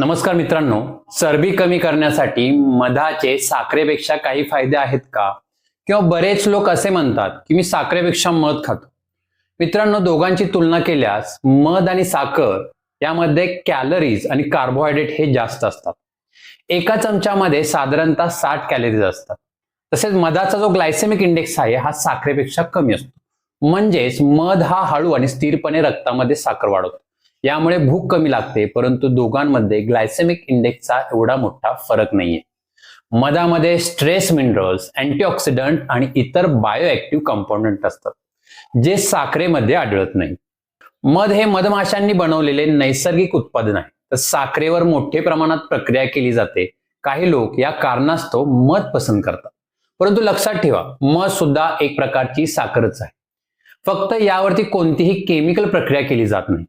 नमस्कार मित्रांनो चरबी कमी करण्यासाठी मधाचे साखरेपेक्षा काही फायदे आहेत का? किंवा बरेच लोक असे म्हणतात की मी साखरेपेक्षा मध खातो. मित्रांनो दोघांची तुलना केल्यास मध आणि साखर यामध्ये कॅलरीज आणि कार्बोहायड्रेट हे जास्त असतात. एका चमच्यामध्ये साधारणतः साठ कॅलरीज असतात. तसेच मधाचा जो ग्लायसेमिक इंडेक्स आहे हा साखरेपेक्षा कमी असतो. म्हणजेच मध हा हळू आणि स्थिरपणे रक्तामध्ये साखर वाढवतो. यामुळे भूक कमी लागते परंतु दोघांमध्ये ग्लायसेमिक इंडेक्सचा एवढा मोठा फरक नाहीये. मधामध्ये स्ट्रेस मिनरल्स अँटीऑक्सिडंट आणि इतर बायोएक्टिव्ह कंपोनंट असतात जे साखरेमध्ये आढळत नाही. मध हे मधमाशांनी बनवलेले नैसर्गिक उत्पादन आहे. तर साखरेवर मोठे प्रमाणात प्रक्रिया केली जाते. काही लोक या कारणास्तव मध पसंत करतात. परंतु लक्षात ठेवा मध सुद्धा एक प्रकारची साखरच आहे. फक्त यावरती कोणतीही केमिकल प्रक्रिया केली जात नाही.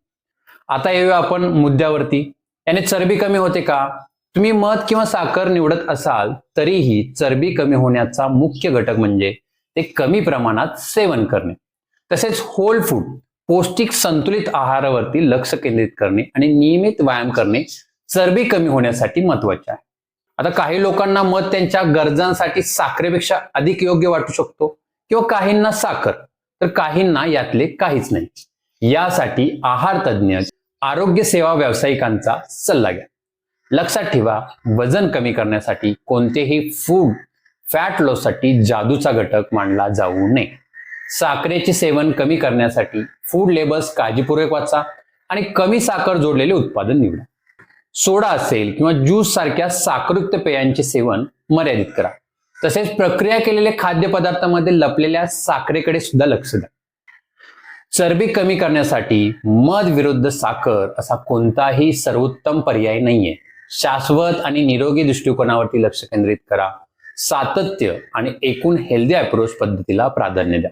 आता येऊया आपण मुद्द्यावरती. याने चरबी कमी होते का? तुम्ही मध किंवा साखर निवडत असाल तरीही चरबी कमी होण्याचा मुख्य घटक म्हणजे ते कमी प्रमाणात सेवन करणे. तसेच होल फूड पौष्टिक संतुलित आहारावरती लक्ष केंद्रित करणे आणि नियमित व्यायाम करणे चरबी कमी होण्यासाठी महत्त्वाचे आहे. आता काही लोकांना मध त्यांच्या गरजांसाठी साखरेपेक्षा अधिक योग्य वाटू शकतो किंवा काहींना साखर तर काहींना यातले काहीच नाही. यासाठी आहार तज्ज्ञ आरोग्य सेवा व्यावसायिकांचा सल्ला घ्या. लक्षात ठेवा वजन कमी करण्यासाठी कोणतेही फूड फॅट लॉससाठी जादूचा घटक मानला जाऊ नये. साखरेचे सेवन कमी करण्यासाठी फूड लेबल्स काळजीपूर्वक वाचा आणि कमी साखर जोडलेले उत्पादन निवडा. सोडा असेल किंवा ज्यूस सारख्या साखरयुक्त पेयांचे सेवन मर्यादित करा. तसेच प्रक्रिया केलेल्या खाद्यपदार्थामध्ये लपलेल्या साखरेकडे सुद्धा लक्ष द्या. चरबी कमी करण्यासाठी मध विरुद्ध साखर असा कोणताही सर्वोत्तम पर्याय नाहीये. शाश्वत आणि निरोगी दृष्टिकोनावरती लक्ष केंद्रित करा. सातत्य आणि एकूण हेल्दी अप्रोच पद्धतीला प्राधान्य द्या.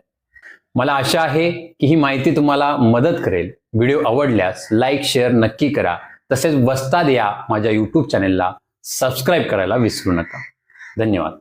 मला आशा आहे की ही माहिती तुम्हाला मदत करेल. व्हिडिओ आवडल्यास लाईक शेअर नक्की करा. तसेच वस्ताद या माझ्या यूट्यूब चॅनेलला सबस्क्राईब करायला विसरू नका. धन्यवाद.